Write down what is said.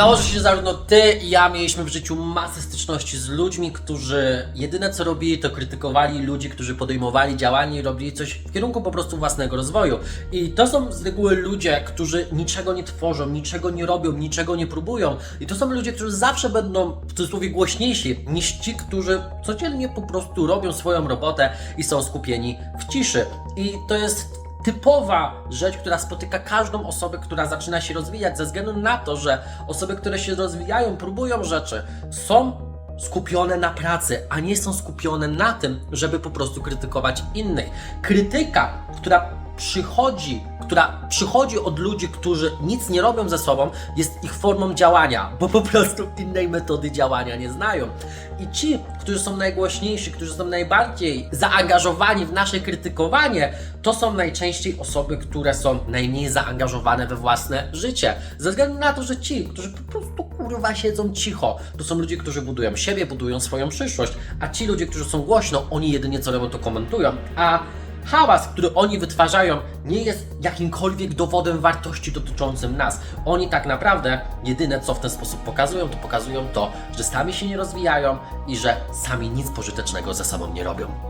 Założę się, że zarówno ty i ja mieliśmy w życiu masę styczności z ludźmi, którzy jedyne co robili, to krytykowali ludzi, którzy podejmowali działanie i robili coś w kierunku po prostu własnego rozwoju. I to są z reguły ludzie, którzy niczego nie tworzą, niczego nie robią, niczego nie próbują. I to są ludzie, którzy zawsze będą w cudzysłowie głośniejsi niż ci, którzy codziennie po prostu robią swoją robotę i są skupieni w ciszy. I to jest typowa rzecz, która spotyka każdą osobę, która zaczyna się rozwijać, ze względu na to, że osoby, które się rozwijają, próbują rzeczy, są skupione na pracy, a nie są skupione na tym, żeby po prostu krytykować innych. Krytyka, która przychodzi, która przychodzi od ludzi, którzy nic nie robią ze sobą, jest ich formą działania, bo po prostu innej metody działania nie znają. I ci, którzy są najgłośniejsi, którzy są najbardziej zaangażowani w nasze krytykowanie, to są najczęściej osoby, które są najmniej zaangażowane we własne życie. Ze względu na to, że ci, którzy po prostu kurwa siedzą cicho, to są ludzie, którzy budują siebie, budują swoją przyszłość, a ci ludzie, którzy są głośno, oni jedynie co robią, to komentują, a hałas, który oni wytwarzają, nie jest jakimkolwiek dowodem wartości dotyczącym nas. Oni tak naprawdę jedyne co w ten sposób pokazują, to pokazują to, że sami się nie rozwijają i że sami nic pożytecznego ze sobą nie robią.